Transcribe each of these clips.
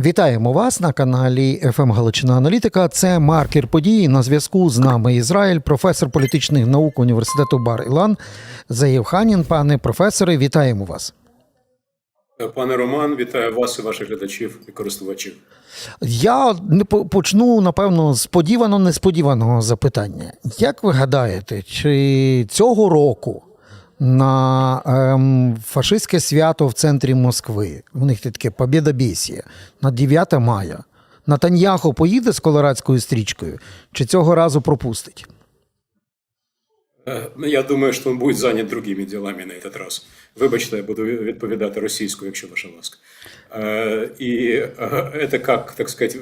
Вітаємо вас на каналі «ФМ Галичина Аналітика. Це маркер події. На зв'язку з нами Ізраїль, професор політичних наук університету Бар Ілан Заєв Ханін. Пане професоре, вітаємо вас. Пане Роман, вітаю вас і ваших глядачів і користувачів. Я не почну напевно з сподівано несподіваного запитання. Як ви гадаєте, чи цього року на ем, фашистське свято в центрі Москви, у них таке Побєда Бєсія, на 9 мая, Натаньяхо поїде з колорадською стрічкою, чи цього разу пропустить? Е, Я думаю, що він буде зайнят другими ділами на этот раз. Вибачте, я буду відповідати російською, якщо ваша ласка. Е, І е, это как, так сказать,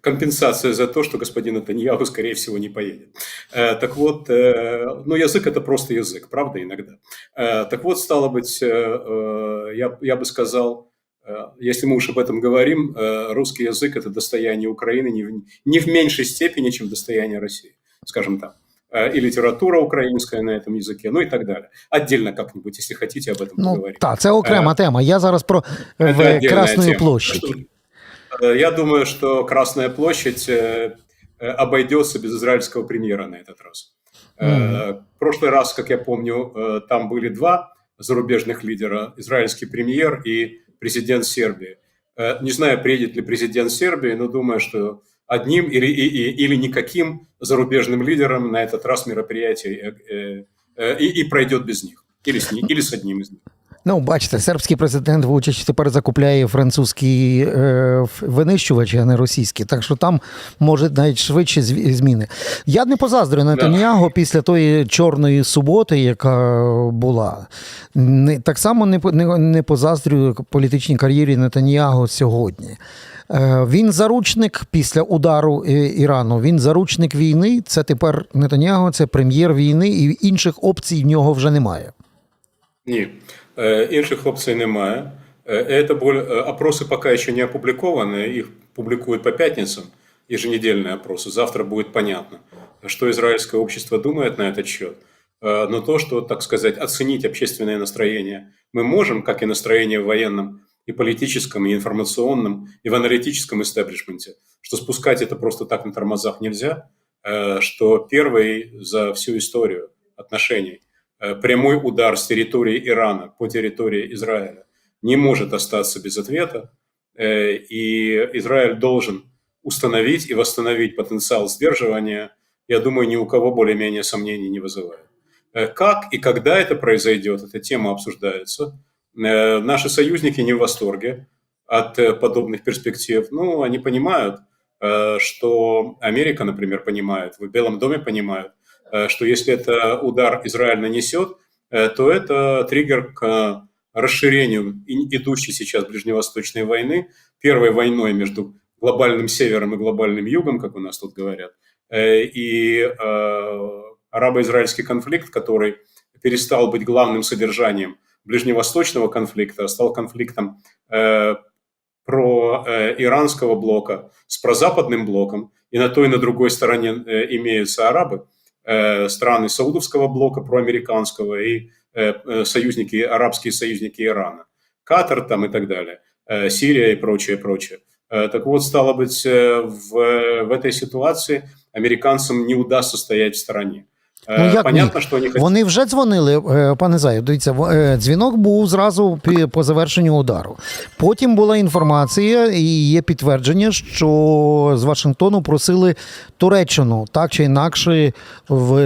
компенсация за то, что господин Натаньяху, скорее всего, не поедет. Э, Так вот, э, ну, язык – это просто язык, правда, иногда. Э, Так вот, стало быть, э, э, я, я бы сказал, э, если мы уж об этом говорим, э, русский язык – это достояние Украины не в, не в меньшей степени, чем достояние России, скажем так. Э, И литература украинская на этом языке, ну и так далее. Отдельно как-нибудь, если хотите об этом Ну поговорить. так, це окрема тема. Я зараз про площаді. Что, э, Я думаю, что Красная площадь э, э, обойдется без израильского премьера на этот раз. Э, В прошлый раз, как я помню, э, там были два зарубежных лидера: израильский премьер и президент Сербии. Э, Не знаю, приедет ли президент Сербии, но думаю, что одним или, и- и- или никаким зарубежным лидером на этот раз мероприятие э, э, э, и, и пройдет без них. Или с, ни- или с одним из них. Ну, бачите, сербський президент Вучич тепер закупляє французькі е, ф- винищувачі, а не російські. Так що там може навіть швидше зві- зміни. Я не позаздрю Нетаньягу після тої чорної суботи, яка була. Не, так само не, по- не, не позаздрю політичній кар'єрі Нетаньягу сьогодні. Е, Він заручник після удару е, Ірану. Він заручник війни. Це тепер Нетаньягу, це прем'єр війни, і інших опцій в нього вже немає. Ні, Е, інших опцій немає. Е, Это боль... е, опросы пока еще не опубликованы, их публикуют по пятницам, еженедельные опросы. Завтра будет понятно, что израильское общество думает на этот счет. Э, Но то, что, так сказать, оценить общественное настроение мы можем, как и настроение в военном и политическом, и информационном, и в аналитическом истеблишменте, что спускать это просто так на тормозах нельзя, э, что первый за всю историю отношений э, прямой удар с территории Ирана по территории Израиля не может остаться без ответа, э, и Израиль должен установить и восстановить потенциал сдерживания, я думаю, ни у кого более-менее сомнений не вызывает. Как и когда это произойдет, эта тема обсуждается. Э, Наши союзники не в восторге от э, подобных перспектив. Ну, они понимают, э, что Америка, например, понимает, в Белом доме понимают, что если это удар Израиль нанесет, то это триггер к расширению идущей сейчас ближневосточной войны, первой войной между глобальным севером и глобальным югом, как у нас тут говорят, и арабо-израильский конфликт, который перестал быть главным содержанием ближневосточного конфликта, стал конфликтом э, про э, иранского блока с прозападным блоком, и на той и на другой стороне э, имеются арабы, э, страны саудовского блока проамериканского и э, э, союзники, арабские союзники Ирана, Катар там и так далее, э, Сирия и прочее, прочее. Э, Так вот, стало быть, э, в, в этой ситуации американцам не удастся стоять в стороне. Э, Ну, як Понятно, что они хотят... Вони вже дзвонили, е, пане Заю. Дивіться, е, дзвінок був зразу по завершенню удару. Потім була інформація і є підтвердження, що з Вашингтону просили Туреччину так чи інакше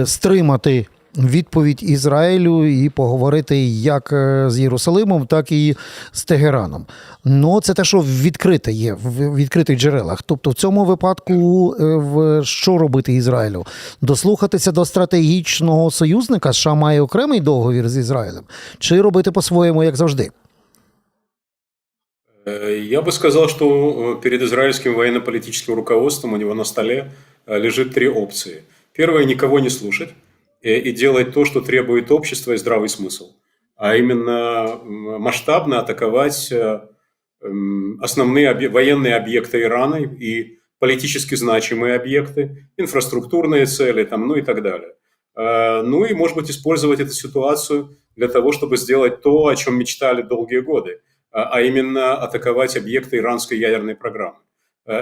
стримати відповідь Ізраїлю і поговорити як е, з Єрусалимом, так і з Тегераном. Ну, це те, що відкрите є в відкритих джерелах. Тобто, в цьому випадку е, в що робити Ізраїлю? Дослухатися до стратегічного союзника, США має окремий договір з Ізраїлем, чи робити по-своєму, як завжди? Э, Я бы сказал, что э, перед израильским военно-политическим руководством у него на столе э, лежит три опции. Первое – никого не слушать э, И делать то, что требует общество и здравый смысл. А именно масштабно атаковать э, основные военные объекты Ирана и политически значимые объекты, инфраструктурные цели, там, ну и так далее. Э, Ну и, может быть, использовать эту ситуацию для того, чтобы сделать то, о чем мечтали долгие годы – а именно атаковать объекты иранской ядерной программы.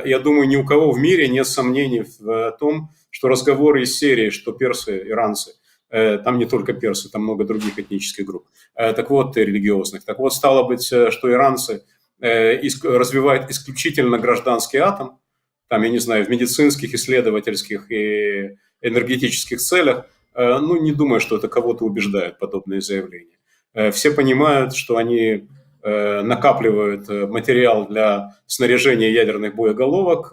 Я думаю, ни у кого в мире нет сомнений в том, что разговоры из серии, что персы, иранцы, там не только персы, там много других этнических групп, так вот, религиозных. Так вот, стало быть, что иранцы развивают исключительно гражданский атом, там, я не знаю, в медицинских, исследовательских и энергетических целях, э, ну, не думаю, что это кого-то убеждает, подобные заявления. Э, все понимают, что они э, накапливают материал для снаряжения ядерных боеголовок,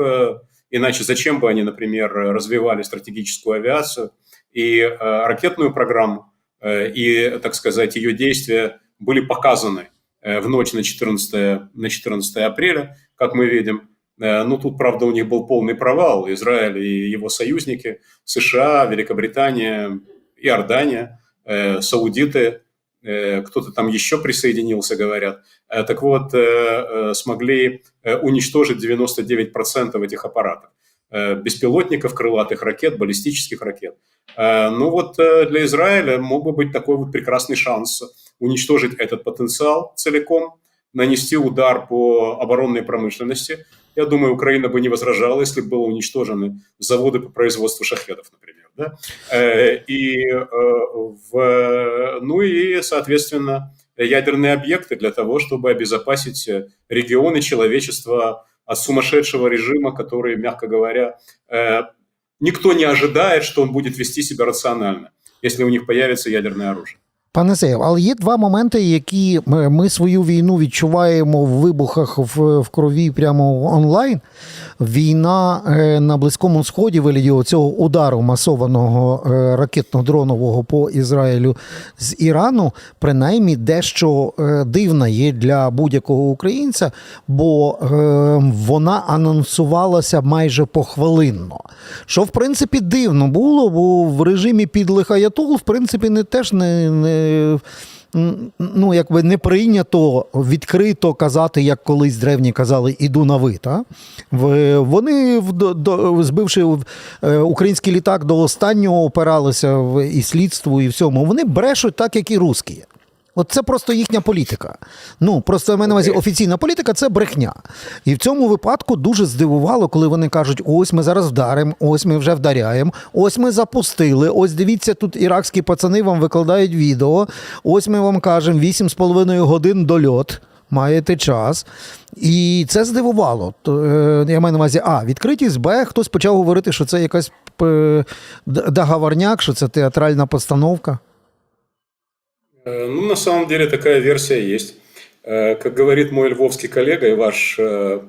иначе зачем бы они, например, развивали стратегическую авиацию и ракетную программу, и, так сказать, ее действия были показаны в ночь на 14, на 14 апреля, как мы видим, Э, ну, тут, правда, у них был полный провал. Израиль и его союзники, США, Великобритания, Иордания, э, саудиты, э, кто-то там еще присоединился, говорят. Так вот, смогли уничтожить 99% этих аппаратов. Беспилотников, крылатых ракет, баллистических ракет. Ну вот для Израиля мог бы быть такой вот прекрасный шанс уничтожить этот потенциал целиком, нанести удар по оборонной промышленности – я думаю, Украина бы не возражала, если бы были уничтожены заводы по производству шахедов, например. Да? Э, и, э, в, ну и, соответственно, ядерные объекты для того, чтобы обезопасить регионы человечества от сумасшедшего режима, который, мягко говоря, э, никто не ожидает, что он будет вести себя рационально, если у них появится ядерное оружие. Пане Сеєв, але є два моменти, які ми свою війну відчуваємо в вибухах в, в крові прямо онлайн. Війна е, на Близькому Сході вигляді цього удару масованого е, ракетно-дронового по Ізраїлю з Ірану, принаймні дещо е, дивна є для будь-якого українця, бо вона анонсувалася майже похвилинно. Що в принципі дивно було, бо в режимі підлих аятол, в принципі, не теж не. не ну, якби не прийнято відкрито казати, як колись древні казали, іду на ви. Та? Вони, збивши е, український літак до останнього, опиралися і слідству, і всьому. Вони брешуть так, як і русські. От це просто їхня політика. Ну, просто в мене увазі офіційна політика це брехня. І в цьому випадку дуже здивувало, коли вони кажуть: ось ми зараз вдаримо, ось ми вже вдаряємо, ось ми запустили. Ось дивіться, тут іракські пацани вам викладають відео. Ось ми вам кажемо 8,5 годин дольот. Маєте час. І це здивувало. Е, я маю на увазі, а, відкритість, Б, хтось почав говорити, що це якась е, договорняк, що це театральна постановка. Э, ну, на самом деле такая версия есть. Э, как говорит мой львовский коллега и ваш э,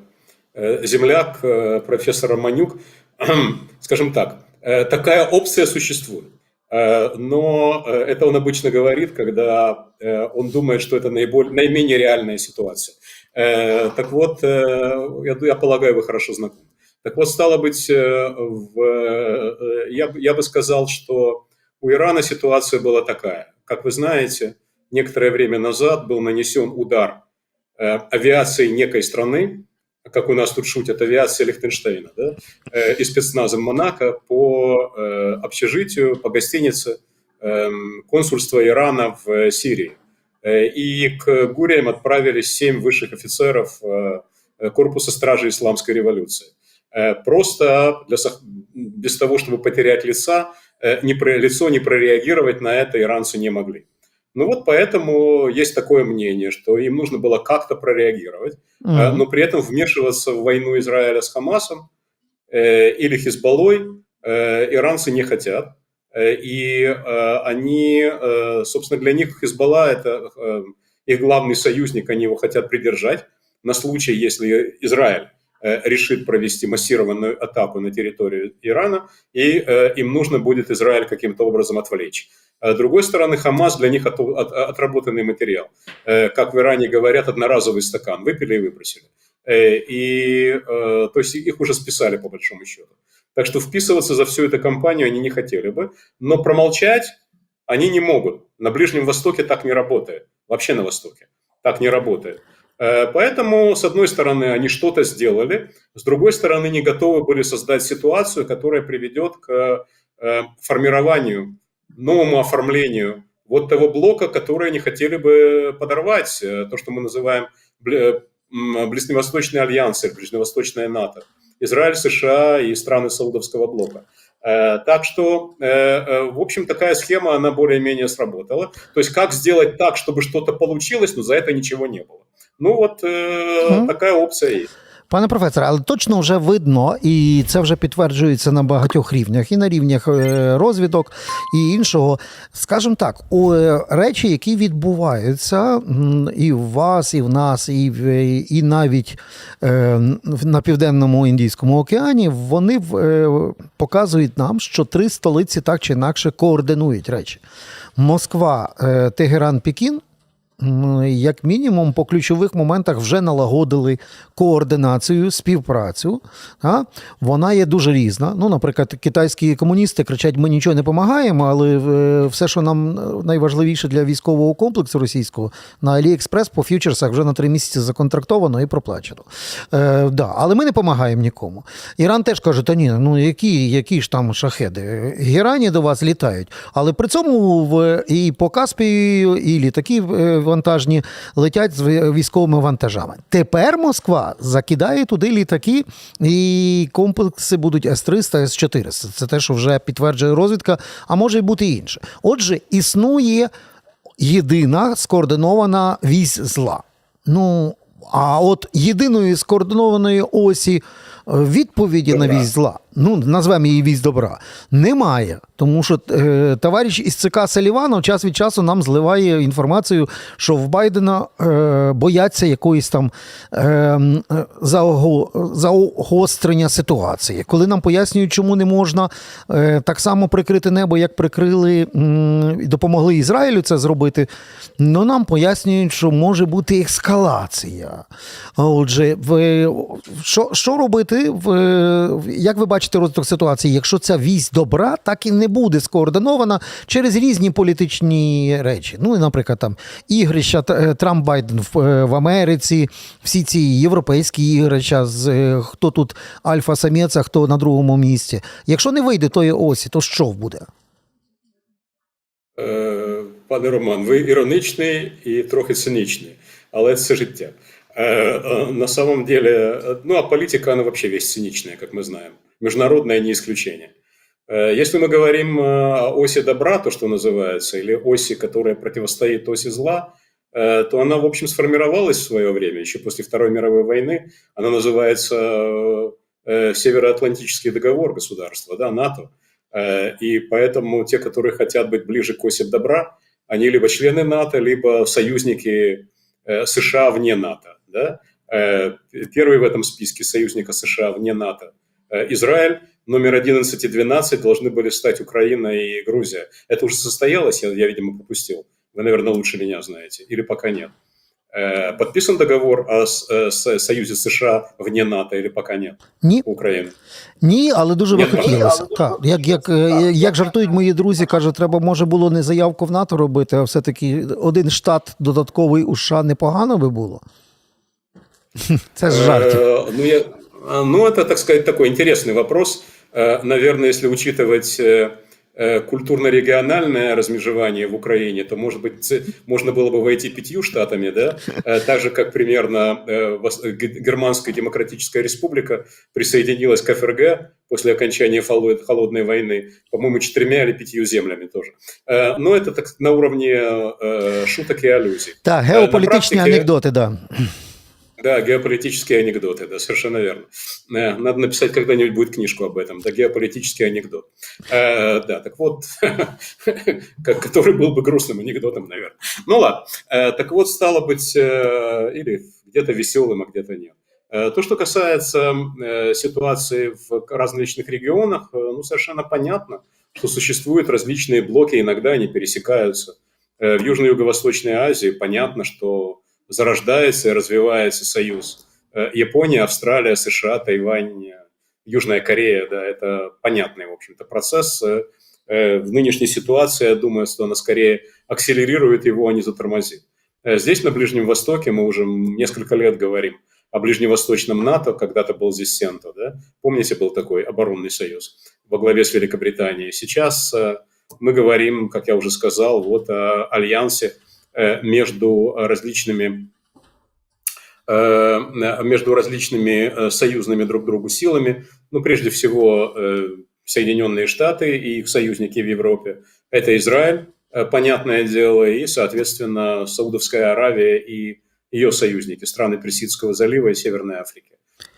земляк, профессор Романюк, скажем так, такая опция существует. Но это он обычно говорит, когда он думает, что это наиболее, наименее реальная ситуация. Так вот, я, я полагаю, вы хорошо знакомы. Так вот, стало быть, в, я, я бы сказал, что у Ирана ситуация была такая. Как вы знаете, некоторое время назад был нанесен удар э, авиации некой страны, как у нас тут шутят, авиация Лихтенштейна, да, э, и спецназом Монако по э, общежитию, по гостинице эм, консульства Ирана в Сирии. И к Гуриям отправились семь высших офицеров корпуса стражи исламской революции. Просто для, без того, чтобы потерять лица, не про, лицо не прореагировать на это иранцы не могли. Ну вот поэтому есть такое мнение, что им нужно было как-то прореагировать, mm-hmm. но при этом вмешиваться в войну Израиля с Хамасом э, или Хизбаллой э, иранцы не хотят. Э, и э, они, э, собственно, для них Хизбалла – это э, их главный союзник, они его хотят придержать на случай, если Израиль Э, решит провести массированную атаку на территорию Ирана, и э, им нужно будет Израиль каким-то образом отвлечь. С другой стороны, Хамас для них от, от, отработанный материал. Э, как в Иране говорят, одноразовый стакан. Выпили и выбросили. И, то есть их уже списали по большому счету. Так что вписываться за всю эту кампанию они не хотели бы. Но промолчать они не могут. На Ближнем Востоке так не работает. Вообще на Востоке так не работает. Э, поэтому, с одной стороны, они что-то сделали, с другой стороны, не готовы были создать ситуацию, которая приведет к э, формированию, новому оформлению вот того блока, который они хотели бы подорвать, э, то, что мы называем Ближневосточный альянс, или Ближневосточная НАТО, Израиль, США и страны Саудовского блока. Так что, в общем, такая схема, она более-менее сработала. То есть, как сделать так, чтобы что-то получилось, но за это ничего не было. Ну э, Мгм. такая опция есть. Пане професоре, але точно вже видно, і це вже підтверджується на багатьох рівнях, і на рівнях е, розвідок, і іншого. Скажімо так, у е, речі, які відбуваються і в вас, і в нас, і, і навіть е, на південному Індійському океані, вони е, показують нам, що три столиці так чи інакше координують речі: Москва, е, Тегеран, Пекін. Як мінімум, по ключових моментах вже налагодили координацію, співпрацю. А? Вона є дуже різна. Ну, наприклад, китайські комуністи кричать: ми нічого не допомагаємо, але е, все, що нам найважливіше для військового комплексу російського, на Аліекспрес по фьючерсах вже на три місяці законтрактовано і проплачено. Е, да. Але ми не допомагаємо нікому. Іран теж каже: та ні, ну які, які ж там шахеди? Герані до вас літають. Але при цьому в, і по Каспію, і літаки е, вантажні летять з військовими вантажами. Тепер Москва закидає туди літаки, і комплекси будуть С-300, С-400. Це те, що вже підтверджує розвідка, а може й бути інше. Отже, існує єдина скоординована вісь зла. Ну, а от єдиної скоординованої осі е, відповіді на вісь зла, ну назвемо її вісь добра, немає. Тому що е, товариш із ЦК Саліванов час від часу нам зливає інформацію, що в Байдена е, бояться якоїсь там е, е, заого- заогострення ситуації. Коли нам пояснюють, чому не можна е, так само прикрити небо, як прикрили і допомогли Ізраїлю це зробити, ну нам пояснюють, що може бути ескалація. Отже, в, що, що робити, в, як ви бачите розвиток ситуації, якщо ця вісь добра так і не буде скоординована через різні політичні речі. Ну, наприклад, там ігрища Т- Трамп Байден в, е, в Америці, всі ці європейські ігрища, е, хто тут альфа-самець, а хто на другому місці. Якщо не вийде тої осі, то що буде? Е, Пане Роман, ви іронічний і трохи цинічний, але це життя. Е, е, На самом деле, е, ну а политика, она вообще весь циничная, как мы знаем. Международная не исключение. Э, Если мы говорим э, о оси добра, то, что называется, или оси, которая противостоит оси зла, э, то она, в общем, сформировалась в свое время, еще после Второй мировой войны. Она называется э, Североатлантический договор государства, да, НАТО. Э, И поэтому те, которые хотят быть ближе к оси добра, они либо члены НАТО, либо союзники э, США вне НАТО. Да? Э, Первый в этом списке союзника США вне НАТО э, Израиль, номер 11 и 12 должны были стать Украина и Грузия. Это уже состоялось, я, я видимо, пропустил. Вы, наверное, лучше меня знаете. Или пока нет. Э, Подписан договор о с- э, с- союзе США вне НАТО или пока нет Ні, у Украины? ні, але дуже би Ні, хотілося. Так, як, як, е, як жартують мої друзі, каже, треба може було не заявку в НАТО робити, а все-таки один штат додатковий у США непогано би було. Це з жартів. Э, Ну, я, а, ну, это, так сказать, такой интересный вопрос. Э, Наверное, если учитывать э, э, культурно-региональное размежевание в Украине, то, может быть, ц- можно было бы войти пятью штатами, да? Э, Так же, как примерно э, Вос- Г- Германская Демократическая Республика присоединилась к ФРГ после окончания холо- Холодной войны, по-моему, четырьмя или пятью землями тоже. Э, Но это так на уровне э, шуток и аллюзий. Так, Э, на геополітичні практике- анекдоти, да. да, геополитические анекдоты, да, совершенно верно. Э, Надо написать когда-нибудь будет книжку об этом, да, геополитический анекдот. Э, Да, так вот, который был бы грустным анекдотом, наверное. Ну ладно, Э, так вот, стало быть, э, или где-то веселым, а где-то нет. То, что касается ситуации в различных регионах, ну, совершенно понятно, что существуют различные блоки, иногда они пересекаются. В Южной и Юго-Восточной Азии понятно, что зарождается и развивается союз. Э, Япония, Австралия, США, Тайвань, Южная Корея, да, это понятный, в общем-то, процесс. Э, э, В нынешней ситуации, я думаю, что она скорее акселерирует его, а не затормозит. Здесь, на Ближнем Востоке, мы уже несколько лет говорим о Ближневосточном НАТО, когда-то был здесь Сенто, да? Помните, был такой оборонный союз во главе с Великобританией. Сейчас мы говорим, как я уже сказал, вот о альянсе между различными э, между различными э, союзными друг другу силами. Ну, прежде всего, э, Соединенные Штаты и их союзники в Европе. Это Израиль, э, понятное дело, и, соответственно, Саудовская Аравия и ее союзники, страны Персидского залива и Северной Африки.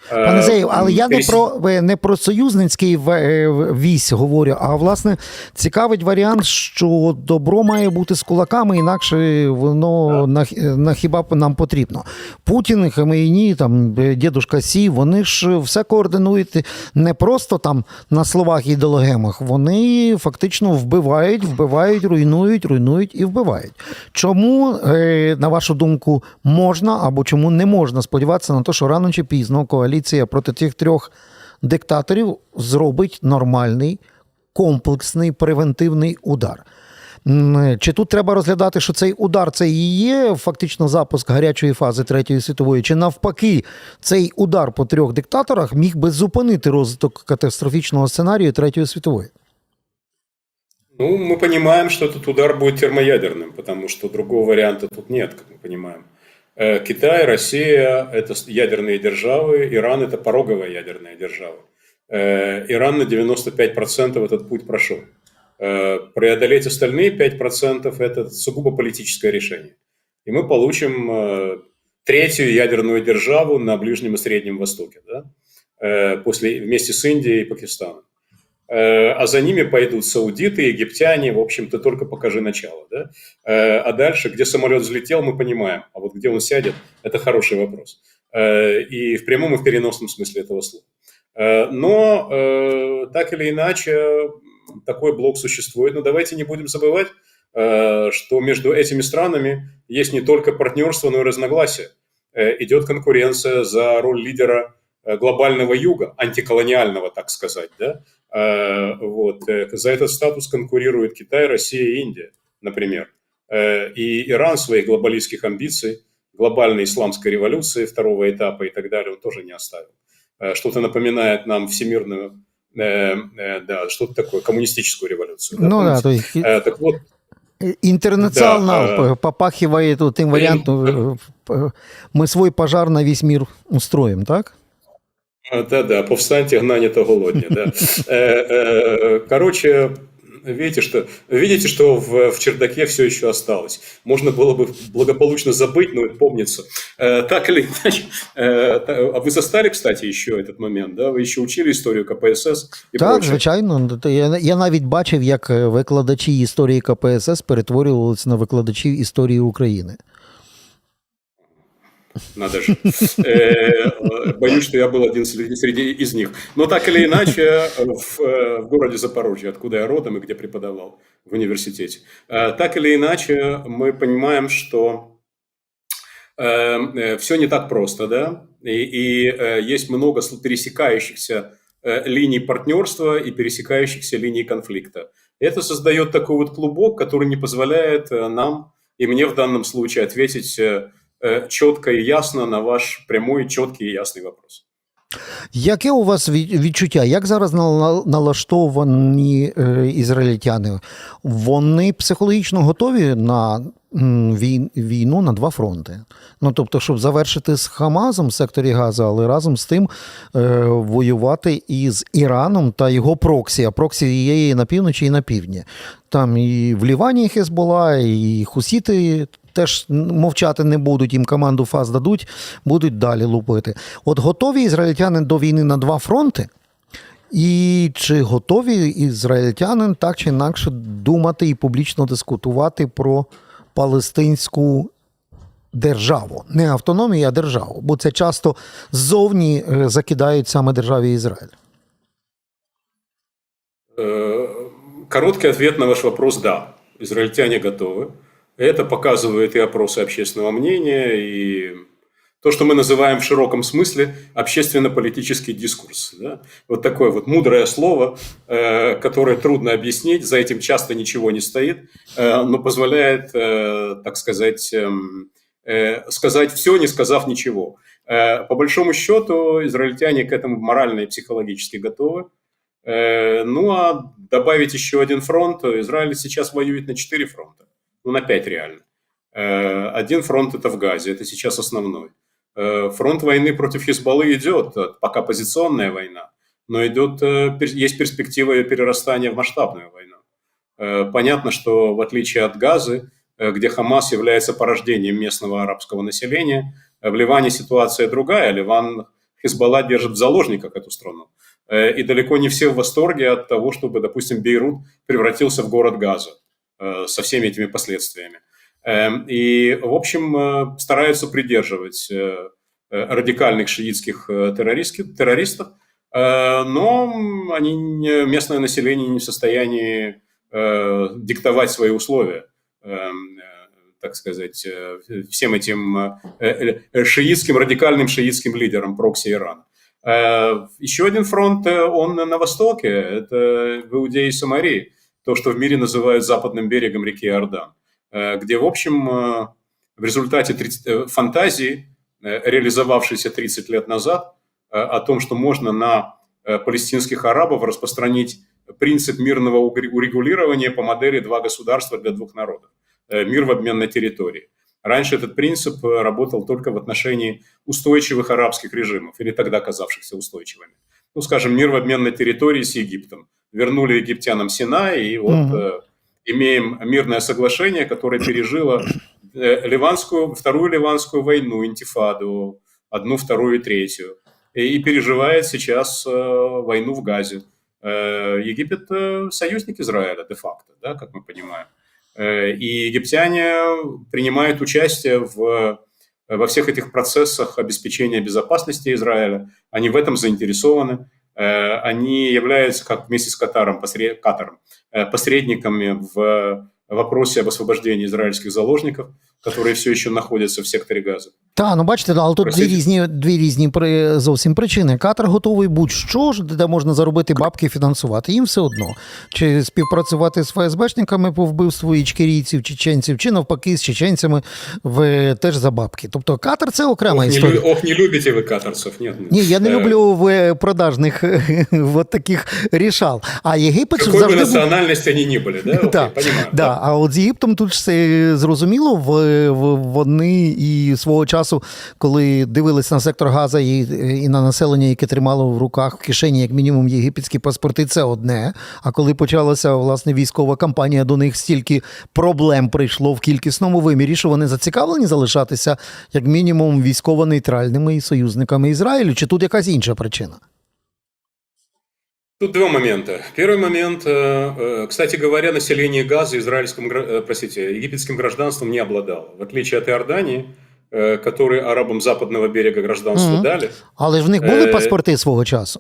Пане Е, Зею, але я не про не про союзницький е, вісь говорю, а власне цікавить варіант, що добро має бути з кулаками, інакше воно на, на хіба нам потрібно. Путін, Хамейні, там е, дідушка Сі, вони ж все координують не просто там на словах і ідеологемах, вони фактично вбивають, вбивають, руйнують, руйнують і вбивають. Чому, на вашу думку, можна або чому не можна сподіватися на те, що рано чи пізно коаліція проти тих трьох диктаторів зробить нормальний комплексний превентивний удар? М, Чи тут треба розглядати, що цей удар це і є фактично запуск гарячої фази Третьої світової, чи навпаки, цей удар по трьох диктаторах міг би зупинити розвиток катастрофічного сценарію Третьої світової? Ну, мы понимаем, что этот удар будет термоядерным, потому что другого варианта тут нет, как мы понимаем. Э, Китай, Россия – это ядерные державы, Иран – это пороговая ядерная держава. Э, Иран на 95% этот путь прошел. Э, Преодолеть остальные 5% – это сугубо политическое решение. И мы получим третью ядерную державу на Ближнем и Среднем Востоке, да? После, вместе с Индией и Пакистаном. Э, а за ними пойдут саудиты, египтяне, в общем-то, только покажи начало. Да? Э, А дальше, где самолет взлетел, мы понимаем, а вот где он сядет, это хороший вопрос. Э, И в прямом и в переносном смысле этого слова. Но так или иначе, такой блок существует. Но давайте не будем забывать, что между этими странами есть не только партнерство, но и разногласия. Идет конкуренция за роль лидера глобального юга, антиколониального, так сказать, да, Э, вот. э, За этот статус конкурируют Китай, Россия и Индия, например. Э, И Иран своих глобалистских амбиций, глобальной исламской революции второго этапа и так далее, он тоже не оставил. Э, Что-то напоминает нам всемирную, э, э, да, что-то такое, коммунистическую революцию. да, Ну да, помните? то есть Э, Так вот, интернационал Да, попахивает вот тем вариантом, э, мы свой пожар на весь мир устроим, так? Да, да, повстаньте, гнане то голодні. Да. Э, э, Короче, видите, что, видите, что в, в чердаке все еще осталось. Можно было бы благополучно забыть, но это помнится. Э, Так или иначе, э, та- а вы застали, кстати, еще этот момент, да? Вы еще учили историю КПСС и Так, прочее? звичайно. То Я, я навіть бачив, як е, викладачі історії КПСС перетворювалися на викладачів історії України. Надо же. Э, Боюсь, что я был один среди из них. Но так или иначе, в, э, в городе Запорожье, откуда я родом и где преподавал в университете, э, так или иначе мы понимаем, что все не так просто, да, и, и, есть много пересекающихся линий партнерства и пересекающихся линий конфликта. Это создает такой вот клубок, который не позволяет нам и мне в данном случае ответить четко и ясно на ваш прямой, четкий и ясный вопрос. Яке у вас відчуття? Як зараз налаштовані е, ізраїльтяни? Вони психологічно готові на війну на два фронти. Ну тобто, щоб завершити з Хамазом в секторі Газа, але разом з тим е, воювати із Іраном та його проксі. А проксі є і на півночі, і на півдні. Там і в Лівані Хезбола, і хусіти теж мовчати не будуть, їм команду ФАС дадуть, будуть далі лупити. От готові ізраїльтяни до війни на два фронти? І чи готові ізраїльтяни так чи інакше думати і публічно дискутувати про палестинську державу? Не автономію, а державу. Бо це часто ззовні е, закидають саме державі Ізраїль. Э, Короткий ответ на ваш вопрос – да. Израильтяне готовы. Это показывают и опросы общественного мнения, и то, что мы называем в широком смысле общественно-политический дискурс. Да? Вот такое вот мудрое слово, э, которое трудно объяснить, за этим часто ничего не стоит, э, но позволяет, э, так сказать, эм, сказать все, не сказав ничего. По большому счету, израильтяне к этому морально и психологически готовы. Ну, а добавить еще один фронт, Израиль сейчас воюет на четыре фронта, ну, на пять реально. Э, Один фронт – это в Газе, это сейчас основной. Э, Фронт войны против Хизбаллы идет, э, пока позиционная война, но идет, есть перспектива перерастания в масштабную войну. Понятно, что в отличие от Газы, где Хамас является порождением местного арабского населения, в Ливане ситуация другая. Ливан Хизбалла держит в заложниках эту страну. И далеко не все в восторге от того, чтобы, допустим, Бейрут превратился в город Газа со всеми этими последствиями. Эм, И, в общем, э, стараются придерживать э, э, радикальных шиитских э, террористов, э, но они, местное население не в состоянии э, диктовать свои условия, эм, э, так сказать, э, всем этим э, э, шиитским, радикальным шиитским лидерам прокси Ирана. Э, Еще один фронт, э, он на востоке, это в Иудее и Самарии, то, что в мире называют западным берегом реки Иордан, э, где, в общем, э, в результате 30 э, фантазии, реализовавшейся 30 лет назад, о том, что можно на палестинских арабов распространить принцип мирного урегулирования по модели «два государства для двух народов», мир в обмен на территории. Раньше этот принцип работал только в отношении устойчивых арабских режимов, или тогда казавшихся устойчивыми. Ну, скажем, мир в обмен на территории с Египтом. Вернули египтянам Синай, и вот Мгм. э, имеем мирное соглашение, которое пережило э, ливанскую, вторую ливанскую войну, интифаду, одну, вторую и третью. И, и переживает сейчас э, войну в Газе. Э, Египет э, союзник Израиля де-факто, да, как мы понимаем. Э, И египтяне принимают участие в, во всех этих процессах обеспечения безопасности Израиля. Они в этом заинтересованы. Э, Они являются, как вместе с Катаром, посред- Катаром э, посредниками в вопросе об освобожденении израильских заложников, которые все еще находятся в секторе Газа. Та, ну бачите, але тут дві Простите. різні, дві різні при, зовсім причини. Катар готовий будь-що, ж, де можна заробити бабки і фінансувати. Їм все одно. Чи співпрацювати з ФСБшниками по вбивству ічкерійців, чеченців, чи навпаки з чеченцями в, теж за бабки. Тобто Катар це окрема Ох не, історія. лю- ох, не любите вы катарцев, нет? нет. Ні, я не Э, люблю в продажних вот таких рішал. А Єгипет Какой бы завжди був национальности они ни были, да? Да, Окей, понимаю. да. А от з Єгиптом тут ж все зрозуміло. В, в, вони і свого часу, коли дивилися на сектор Газа і, і на населення, яке тримало в руках в кишені, як мінімум, єгипетські паспорти, це одне. А коли почалася власне військова кампанія, до них стільки проблем прийшло в кількісному вимірі, що вони зацікавлені залишатися як мінімум військово-нейтральними і союзниками Ізраїлю. Чи тут якась інша причина? Тут два момента. Первый момент, э, э, кстати говоря, население Газа израильским, э, простите, египетским гражданством не обладало. В отличие от Иордании, которые арабам западного берега гражданство Мгм. дали, Але ж в них були Е, паспорти свого часу.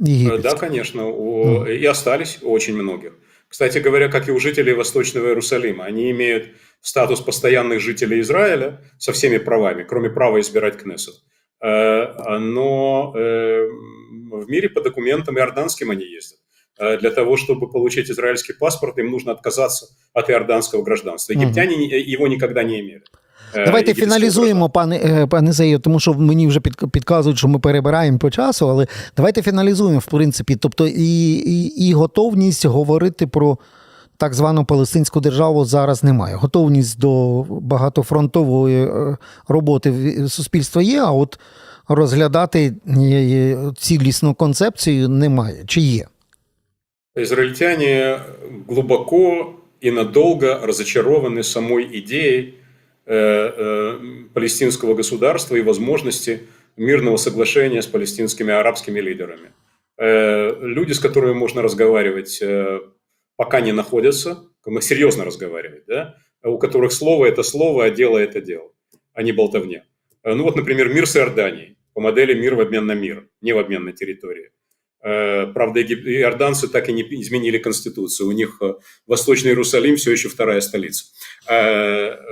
Э, Єгипетські. Да, конечно, у- и остались у очень многих. Кстати говоря, как и у жителей Восточного Иерусалима, они имеют статус постоянных жителей Израиля со всеми правами, кроме права избирать Кнессет. Но в мире по документам иорданским они ездят. Э, Для того, чтобы получить израильский паспорт, им нужно отказаться от иорданского гражданства. Мгм. Египтяне не- его никогда не имели. Э, Давайте египетского фіналізуємо, пане, е, пане Зею, тому що мені вже під, підказують, що ми перебираємо по часу, але давайте фіналізуємо, в принципі. Тобто і, і, і готовність говорити про так звану палестинську державу зараз немає. Готовність до багатофронтової е, роботи в- суспільства є, а от розглядати е, е, цілісну концепцію немає. Чи є? Израильтяне глубоко и надолго разочарованы самой идеей э, э, палестинского государства и возможности мирного соглашения с палестинскими арабскими лидерами. Э, люди, с которыми можно разговаривать, э, пока не находятся, мы серьезно разговаривать, да, у которых слово это слово, а дело это дело, а не болтовня. Э, Ну вот, например, мир с Иорданией по модели мир в обмен на мир, не в обмен на территории. Э, Правда, иорданцы так и не изменили конституцию. У них э, Восточный Иерусалим все еще вторая столица.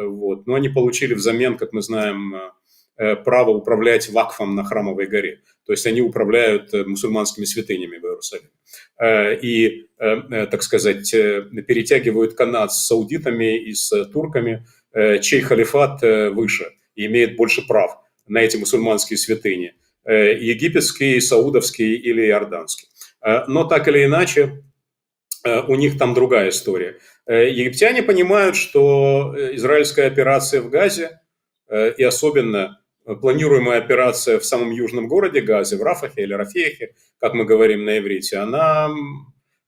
Вот. Но они получили взамен, как мы знаем, право управлять вакфом на Храмовой горе. То есть они управляют мусульманскими святынями в Иерусалиме. Э, И, э, э, так сказать, перетягивают канат с саудитами и с турками, чей халифат выше и имеет больше прав на эти мусульманские святыни египетский, саудовский или иорданский. Но так или иначе, у них там другая история. Египтяне понимают, что израильская операция в Газе, и особенно планируемая операция в самом южном городе Газе, в Рафахе или Рафехе, как мы говорим на иврите, она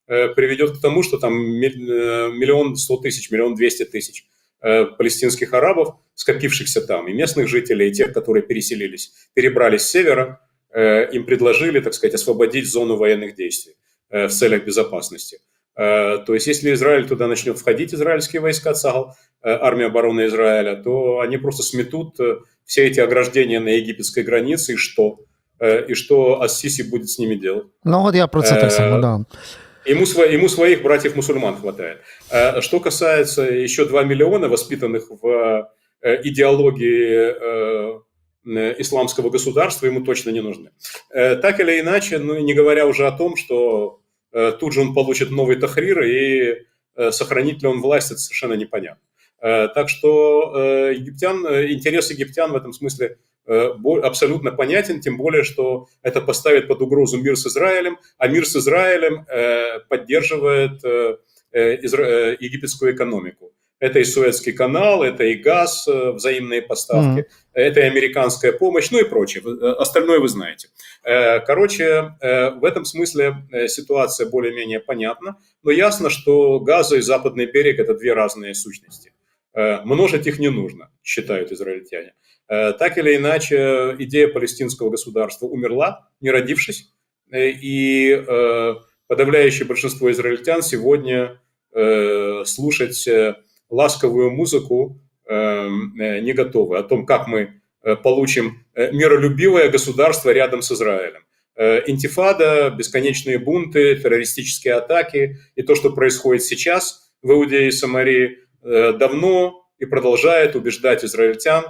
э, приведет к тому, что там э, миллион сто тысяч, миллион двести тысяч э, палестинских арабов, скопившихся там, и местных жителей, и тех, которые переселились, перебрались с севера, им предложили, так сказать, освободить зону военных действий в целях безопасности. Э, То есть, если Израиль туда начнет входить, израильские войска, ЦАГЛ, э, армия обороны Израиля, то они просто сметут э, все эти ограждения на египетской границе, и что? И что Ассиси будет с ними делать? Ну, от я про само, Е, да. Ему, ему своих братьев-мусульман хватает. Что касается еще 2 миллиона, воспитанных в идеологии исламского государства, ему точно не нужны. Так или иначе, ну, не говоря уже о том, что тут же он получит новый Тахрир, и э, сохранит ли он власть, это совершенно непонятно. Э, Так что э, египтян, э, интерес египтян в этом смысле э, абсолютно понятен, тем более, что это поставит под угрозу мир с Израилем, а мир с Израилем э, поддерживает э, э, э, египетскую экономику. Это и Суэцкий канал, это и газ, э, взаимные поставки, это и американская помощь, ну и прочее. Э, Остальное вы знаете. Э, Короче, в этом смысле ситуация более-менее понятна, но ясно, что Газа и Западный берег – это две разные сущности. Множить их не нужно, считают израильтяне. Так или иначе, идея палестинского государства умерла, не родившись, и подавляющее большинство израильтян сегодня слушать ласковую музыку э, э, не готовы о том, как мы э, получим миролюбивое государство рядом с Израилем. Интифада, бесконечные бунты, террористические атаки и то, что происходит сейчас в Иудее и Самарии, давно и продолжает убеждать израильтян,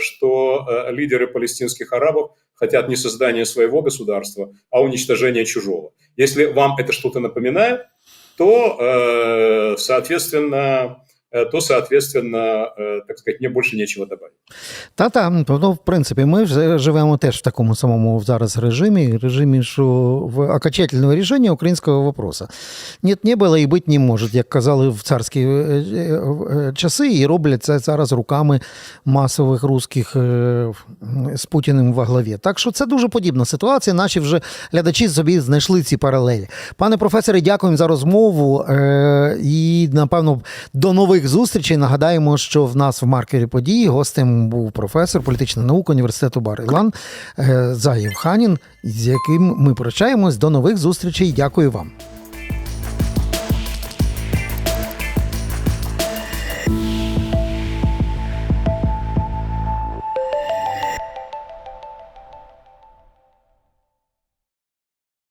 что лидеры палестинских арабов хотят не создания своего государства, а уничтожения чужого. Если вам это что-то напоминает, то, соответственно, то, соответственно, э, так сказать, мне больше нечего добавить. Та-та, ну, в принципі, ми живемо теж в такому самому зараз режимі, режимі, що в окончательного рішення українського вопроса. Нет, не було і бути не може, як казали в царські е, е, е, часи, і роблять це зараз руками масових русських з Путіним во главі. Так що це дуже подібна ситуація. Наші вже глядачі собі знайшли ці паралелі. Пане професоре, дякуємо за розмову. І, напевно, до нових зустрічей. Нагадаємо, що в нас в маркері події гостем був професор політичної науки університету Бар Ілан е, Заєв Ханін, з яким ми прощаємось. До нових зустрічей. Дякую вам.